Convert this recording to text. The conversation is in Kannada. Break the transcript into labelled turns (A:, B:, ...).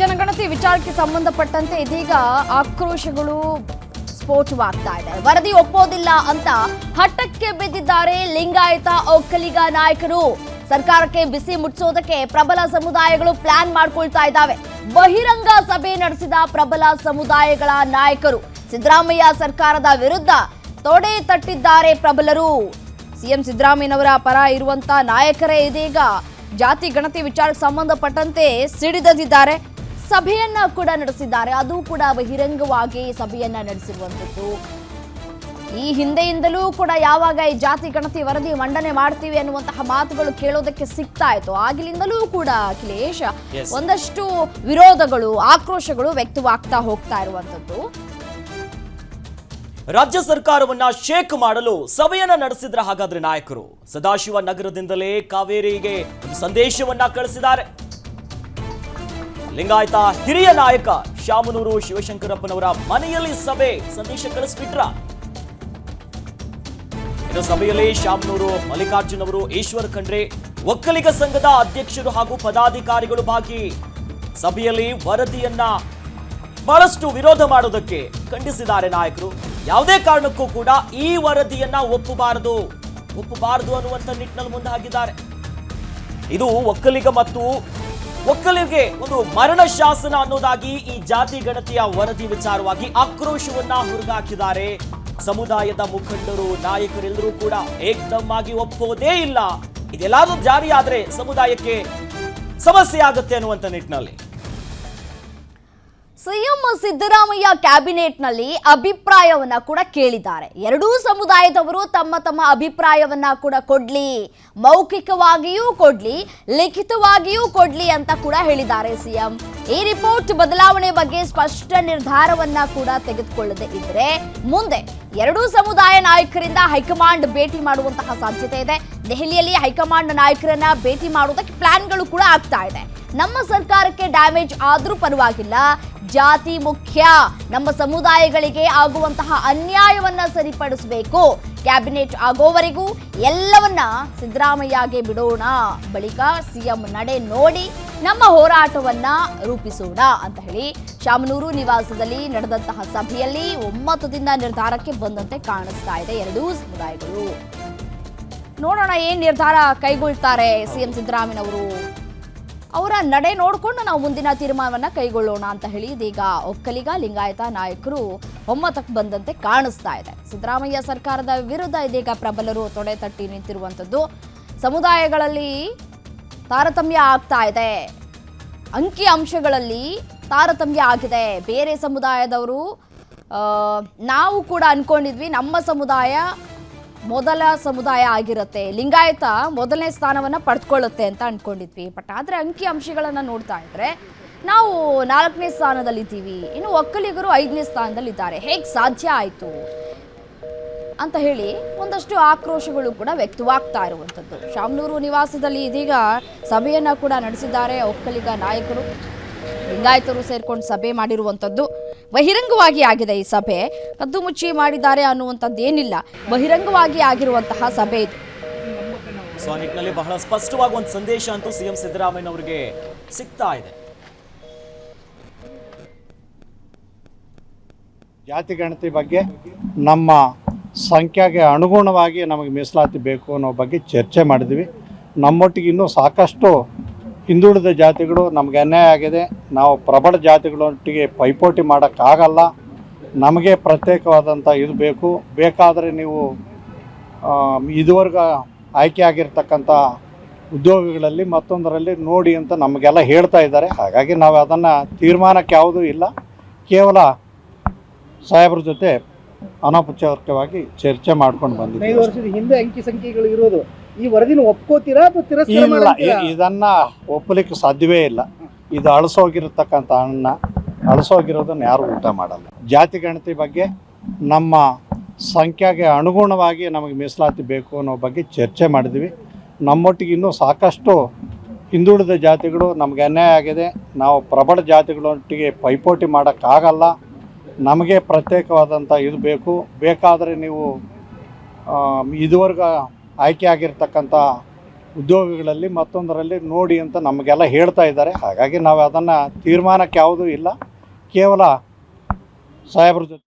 A: ಜನಗಣತಿ ವಿಚಾರಕ್ಕೆ ಸಂಬಂಧಪಟ್ಟಂತೆ ಇದೀಗ ಆಕ್ರೋಶಗಳು ಸ್ಫೋಟವಾಗ್ತಾ ಇದೆ. ವರದಿ ಒಪ್ಪೋದಿಲ್ಲ ಅಂತ ಹಠಕ್ಕೆ ಬಿದ್ದಿದ್ದಾರೆ ಲಿಂಗಾಯತ ಒಕ್ಕಲಿಗ ನಾಯಕರು. ಸರ್ಕಾರಕ್ಕೆ ಬಿಸಿ ಮುಟ್ಟಿಸೋದಕ್ಕೆ ಪ್ರಬಲ ಸಮುದಾಯಗಳು ಪ್ಲಾನ್ ಮಾಡ್ಕೊಳ್ತಾ ಇದ್ದಾವೆ. ಬಹಿರಂಗ ಸಭೆ ನಡೆಸಿದ ಪ್ರಬಲ ಸಮುದಾಯಗಳ ನಾಯಕರು. ಸಿದ್ದರಾಮಯ್ಯ ಸರ್ಕಾರದ ವಿರುದ್ಧ ತೊಡೆ ತಟ್ಟಿದ್ದಾರೆ ಪ್ರಬಲರು. ಸಿಎಂ ಸಿದ್ದರಾಮಯ್ಯನವರ ಪರ ಇರುವಂತ ನಾಯಕರೇ ಇದೀಗ ಜಾತಿ ಗಣತಿ ವಿಚಾರ ಸಂಬಂಧಪಟ್ಟಂತೆ ಸಿಡಿದದಿದ್ದಾರೆ ಸಭೆಯನ್ನ ಕೂಡ ನಡೆಸಿದ್ದಾರೆ. ಅದು ಕೂಡ ಬಹಿರಂಗವಾಗಿ ಸಭೆಯನ್ನ ನಡೆಸಿರುವಂತದ್ದು ಈ ಹಿಂದೆಯಿಂದಲೂ ಕೂಡ ಯಾವಾಗ ಈ ಜಾತಿ ಗಣತಿ ವರದಿ ಮಂಡನೆ ಮಾಡ್ತೀವಿ ಅನ್ನುವಂತಹ ಮಾತುಗಳು ಕೇಳೋದಕ್ಕೆ ಸಿಗ್ತಾ ಇತ್ತು. ಆಗಿಲಿಂದಲೂ ಕೂಡ ಅಖಿಲೇಶ್ ಒಂದಷ್ಟು ವಿರೋಧಗಳು ಆಕ್ರೋಶಗಳು ವ್ಯಕ್ತವಾಗ್ತಾ ಹೋಗ್ತಾ ಇರುವಂಥದ್ದು.
B: ರಾಜ್ಯ ಸರ್ಕಾರವನ್ನ ಶೇಕ್ ಮಾಡಲು ಸಭೆಯನ್ನ ನಡೆಸಿದ್ರ ಹಾಗಾದ್ರೆ ನಾಯಕರು. ಸದಾಶಿವ ನಗರದಿಂದಲೇ ಕಾವೇರಿಗೆ ಸಂದೇಶವನ್ನ ಕಳಿಸಿದ್ದಾರೆ. ಲಿಂಗಾಯತ ಹಿರಿಯ ನಾಯಕ ಶಾಮನೂರು ಶಿವಶಂಕರಪ್ಪನವರ ಮನೆಯಲ್ಲಿ ಸಭೆ ಸಂದೇಶ ಕಳಿಸ್ಬಿಟ್ರ. ಇನ್ನು ಸಭೆಯಲ್ಲಿ ಶಾಮನೂರು ಮಲ್ಲಿಕಾರ್ಜುನ್ ಅವರು ಈಶ್ವರ್ ಖಂಡ್ರೆ, ಒಕ್ಕಲಿಗ ಸಂಘದ ಅಧ್ಯಕ್ಷರು ಹಾಗೂ ಪದಾಧಿಕಾರಿಗಳು ಭಾಗಿ ಸಭೆಯಲ್ಲಿ ವರದಿಯನ್ನ ಬಹಳಷ್ಟು ವಿರೋಧ ಮಾಡೋದಕ್ಕೆ ಖಂಡಿಸಿದ್ದಾರೆ ನಾಯಕರು. ಯಾವುದೇ ಕಾರಣಕ್ಕೂ ಕೂಡ ಈ ವರದಿಯನ್ನ ಒಪ್ಪಬಾರದು. ಒಪ್ಪಬಾರದು ಅನ್ನುವಂಥ ನಿಟ್ಟಿನಲ್ಲಿ ಮುಂದೆ ಹಾಕಿದ್ದಾರೆ ಇದು ಒಕ್ಕಲಿಗ ಮತ್ತು ಒಕ್ಕಲಿಗೆ ಒಂದು ಮರಣ ಶಾಸನ ಅನ್ನೋದಾಗಿ ಈ ಜಾತಿ ಗಣತಿಯ ವರದಿ ವಿಚಾರವಾಗಿ ಆಕ್ರೋಶವನ್ನ ಹುರಿದಾಕಿದ್ದಾರೆ. ಸಮುದಾಯದ ಮುಖಂಡರು, ನಾಯಕರೆಲ್ಲರೂ ಕೂಡ ಏಕ್ದಮ್ ಆಗಿ ಒಪ್ಪೋದೇ ಇಲ್ಲ. ಇದೆಲ್ಲಾದ್ರೂ ಜಾರಿ ಆದ್ರೆ ಸಮುದಾಯಕ್ಕೆ ಸಮಸ್ಯೆ ಆಗುತ್ತೆ ಅನ್ನುವಂಥ ನಿಟ್ಟಿನಲ್ಲಿ.
A: ಸಿಎಂ ಸಿದ್ದರಾಮಯ್ಯ ಕ್ಯಾಬಿನೆಟ್ನಲ್ಲಿ ಅಭಿಪ್ರಾಯವನ್ನ ಕೂಡ ಕೇಳಿದ್ದಾರೆ. ಎರಡೂ ಸಮುದಾಯದವರು ತಮ್ಮ ತಮ್ಮ ಅಭಿಪ್ರಾಯವನ್ನ ಕೂಡ ಕೊಡ್ಲಿ, ಮೌಖಿಕವಾಗಿಯೂ ಕೊಡ್ಲಿ, ಲಿಖಿತವಾಗಿಯೂ ಕೊಡ್ಲಿ ಅಂತ ಕೂಡ ಹೇಳಿದ್ದಾರೆ ಸಿಎಂ. ಈ ರಿಪೋರ್ಟ್ ಬದಲಾವಣೆ ಬಗ್ಗೆ ಸ್ಪಷ್ಟ ನಿರ್ಧಾರವನ್ನ ಕೂಡ ತೆಗೆದುಕೊಳ್ಳದೆ ಇದ್ರೆ ಮುಂದೆ ಎರಡೂ ಸಮುದಾಯ ನಾಯಕರಿಂದ ಹೈಕಮಾಂಡ್ ಭೇಟಿ ಮಾಡುವಂತಹ ಸಾಧ್ಯತೆ ಇದೆ. ದೆಹಲಿಯಲ್ಲಿ ಹೈಕಮಾಂಡ್ ನಾಯಕರನ್ನ ಭೇಟಿ ಮಾಡುವುದಕ್ಕೆ ಪ್ಲಾನ್ಗಳು ಕೂಡ ಆಗ್ತಾ ಇದೆ. ನಮ್ಮ ಸರ್ಕಾರಕ್ಕೆ ಡ್ಯಾಮೇಜ್ ಆದರೂ ಪರವಾಗಿಲ್ಲ. ಜಾತಿ ಮುಖ್ಯ. ನಮ್ಮ ಸಮುದಾಯಗಳಿಗೆ ಆಗುವಂತಹ ಅನ್ಯಾಯವನ್ನ ಸರಿಪಡಿಸಬೇಕು. ಕ್ಯಾಬಿನೆಟ್ ಆಗೋವರೆಗೂ ಎಲ್ಲವನ್ನ ಸಿದ್ದರಾಮಯ್ಯಗೆ ಬಿಡೋಣ. ಬಳಿಕ ಸಿಎಂ ನಡೆ ನೋಡಿ ನಮ್ಮ ಹೋರಾಟವನ್ನ ರೂಪಿಸೋಣ ಅಂತ ಹೇಳಿ ಶಾಮನೂರು ನಿವಾಸದಲ್ಲಿ ನಡೆದಂತಹ ಸಭೆಯಲ್ಲಿ ಒಮ್ಮತದಿಂದ ನಿರ್ಧಾರಕ್ಕೆ ಬಂದಂತೆ ಕಾಣಿಸ್ತಾ ಇದೆ ಎರಡೂ ಸಮುದಾಯಗಳು. ನೋಡೋಣ ಏನ್ ನಿರ್ಧಾರ ಕೈಗೊಳ್ತಾರೆ ಸಿಎಂ ಸಿದ್ದರಾಮಯ್ಯನವರು. ಅವರ ನಡೆ ನೋಡಿಕೊಂಡು ನಾವು ಮುಂದಿನ ತೀರ್ಮಾನವನ್ನ ಕೈಗೊಳ್ಳೋಣ ಅಂತ ಹೇಳಿ ಇದೀಗ ಒಕ್ಕಲಿಗ, ಲಿಂಗಾಯತ ನಾಯಕರು ಒಮ್ಮತಕ್ಕೆ ಬಂದಂತೆ ಕಾಣಿಸ್ತಾ ಇದೆ. ಸಿದ್ದರಾಮಯ್ಯ ಸರ್ಕಾರದ ವಿರುದ್ಧ ಇದೀಗ ಪ್ರಬಲರು ತೊಡೆ ತಟ್ಟಿ ನಿಂತಿರುವಂಥದ್ದು. ಸಮುದಾಯಗಳಲ್ಲಿ ತಾರತಮ್ಯ ಆಗ್ತಾ ಇದೆ. ಅಂಕಿ ಅಂಶಗಳಲ್ಲಿ ತಾರತಮ್ಯ ಆಗಿದೆ. ಬೇರೆ ಸಮುದಾಯದವರು ನಾವು ಕೂಡ ಅನ್ಕೊಂಡಿದ್ವಿ, ನಮ್ಮ ಸಮುದಾಯ ಮೊದಲ ಸಮುದಾಯ ಆಗಿರುತ್ತೆ. ಲಿಂಗಾಯತ ಮೊದಲನೇ ಸ್ಥಾನವನ್ನು ಪಡೆದುಕೊಳ್ಳುತ್ತೆ ಅಂತ ಅಂದ್ಕೊಂಡಿದ್ವಿ ಬಟ್ ಆದರೆ ಅಂಕಿ ಅಂಶಗಳನ್ನು ನೋಡ್ತಾ ಇದ್ರೆ ನಾವು ನಾಲ್ಕನೇ ಸ್ಥಾನದಲ್ಲಿದ್ದೀವಿ. ಇನ್ನು ಒಕ್ಕಲಿಗರು ಐದನೇ ಸ್ಥಾನದಲ್ಲಿದ್ದಾರೆ. ಹೇಗೆ ಸಾಧ್ಯ ಆಯಿತು? ಅಂತ ಹೇಳಿ ಒಂದಷ್ಟು ಆಕ್ರೋಶಗಳು ಕೂಡ ವ್ಯಕ್ತವಾಗ್ತಾ ಇರುವಂಥದ್ದು. ಶಾಮನೂರು ನಿವಾಸದಲ್ಲಿ ಇದೀಗ ಸಭೆಯನ್ನು ಕೂಡ ನಡೆಸಿದ್ದಾರೆ ಒಕ್ಕಲಿಗ ನಾಯಕರು. ಲಿಂಗಾಯತರು ಸೇರ್ಕೊಂಡು ಸಭೆ ಮಾಡಿರುವಂಥದ್ದು ಬಹಿರಂಗವಾಗಿ ಆಗಿದೆ ಈ ಸಭೆ. ಕದ್ದು ಮುಚ್ಚಿ ಮಾಡಿದ್ದಾರೆ ಅನ್ನುವಂಥದ್ದು ಏನಿಲ್ಲ. ಬಹಿರಂಗವಾಗಿ ಆಗಿರುವಂತಹ ಸಭೆ ಇದು.
B: ಸೊ ಆ ನಿಟ್ಟಿನಲ್ಲಿ ಬಹಳ ಸ್ಪಷ್ಟವಾಗಿ ಒಂದು ಸಂದೇಶ ಅಂತೂ ಸಿಎಂ ಸಿದ್ದರಾಮಯ್ಯ ಅವರಿಗೆ ಸಿಗ್ತಾ ಇದೆ.
C: ಜಾತಿ ಗಣತಿ ಬಗ್ಗೆ ನಮ್ಮ ಸಂಖ್ಯೆಗೆ ಅನುಗುಣವಾಗಿ ನಮಗೆ ಮೀಸಲಾತಿ ಬೇಕು ಅನ್ನೋ ಬಗ್ಗೆ ಚರ್ಚೆ ಮಾಡಿದ್ವಿ. ನಮ್ಮೊಟ್ಟಿಗೆ ಇನ್ನೂ ಸಾಕಷ್ಟು ಹಿಂದುಳಿದ ಜಾತಿಗಳು ನಮಗೆ ಅನ್ಯಾಯ ಆಗಿದೆ. ನಾವು ಪ್ರಬಲ ಜಾತಿಗಳೊಟ್ಟಿಗೆ ಪೈಪೋಟಿ ಮಾಡೋಕ್ಕಾಗಲ್ಲ. ನಮಗೆ ಪ್ರತ್ಯೇಕವಾದಂಥ ಇದು ಬೇಕು. ಬೇಕಾದರೆ ನೀವು ಇದುವರೆಗೂ ಆಯ್ಕೆ ಆಗಿರ್ತಕ್ಕಂಥ ಉದ್ಯೋಗಗಳಲ್ಲಿ ಮತ್ತೊಂದರಲ್ಲಿ ನೋಡಿ ಅಂತ ನಮಗೆಲ್ಲ ಹೇಳ್ತಾ ಇದ್ದಾರೆ. ಹಾಗಾಗಿ ನಾವು ಅದನ್ನು ತೀರ್ಮಾನಕ್ಕೆ ಯಾವುದೂ ಇಲ್ಲ. ಕೇವಲ ಸಾಹೇಬ್ರ ಜೊತೆ ಅನೌಪಚಾರಿಕವಾಗಿ ಚರ್ಚೆ ಮಾಡ್ಕೊಂಡು ಬಂದಿದ್ದೀವಿ
D: ಹಿಂದೆ ಅಂಕಿ ಸಂಖ್ಯೆಗಳು ಇರೋದು. ಈ ವರದಿನ ಒಪ್ಕೋತೀರಾ ಅಥವಾ ತಿರಸ್ಕಾರ
C: ಇಲ್ಲ
D: ಮಾಡ್ತೀರಾ?
C: ಇ- ಇದನ್ನ ಒಪ್ಪಲಿಕ್ಕೆ ಸಾಧ್ಯವೇ ಇಲ್ಲ. ಇದು ಅಳಸೋಗಿರತಕ್ಕಂಥ ಅನ್ನ ಅಳಸೋಗಿರೋದನ್ನ ಯಾರು ಊಟ ಮಾಡಲ್ಲ. ಜಾತಿ ಗಣತಿ ಬಗ್ಗೆ ನಮ್ಮ ಸಂಖ್ಯೆಗೆ ಅನುಗುಣವಾಗಿ ನಮಗೆ ಮೀಸಲಾತಿ ಬೇಕು ಅನ್ನೋ ಬಗ್ಗೆ ಚರ್ಚೆ ಮಾಡಿದ್ವಿ. ನಮ್ಮೊಟ್ಟಿಗೆ ಇನ್ನೂ ಸಾಕಷ್ಟು ಹಿಂದುಳಿದ ಜಾತಿಗಳು ನಮಗೆ ಅನ್ಯಾಯ ಆಗಿದೆ. ನಾವು ಪ್ರಬಲ ಜಾತಿಗಳೊಟ್ಟಿಗೆ ಪೈಪೋಟಿ ಮಾಡೋಕ್ಕಾಗಲ್ಲ. ನಮಗೆ ಪ್ರತ್ಯೇಕವಾದಂಥ ಇದು ಬೇಕು. ಬೇಕಾದರೆ ನೀವು ಆ, ಇದುವರೆಗೂ ಆಯ್ಕೆ ಆಗಿರ್ತಕ್ಕಂಥ ಉದ್ಯೋಗಗಳಲ್ಲಿ ಮತ್ತೊಂದರಲ್ಲಿ ನೋಡಿ ಅಂತ ನಮಗೆಲ್ಲ ಹೇಳ್ತಾ ಇದ್ದಾರೆ. ಹಾಗಾಗಿ ನಾವು ಅದನ್ನು ತೀರ್ಮಾನಕ್ಕೆ ಯಾವುದೂ ಇಲ್ಲ. ಕೇವಲ ಸಾಹೇಬ್ರ ಜೊತೆ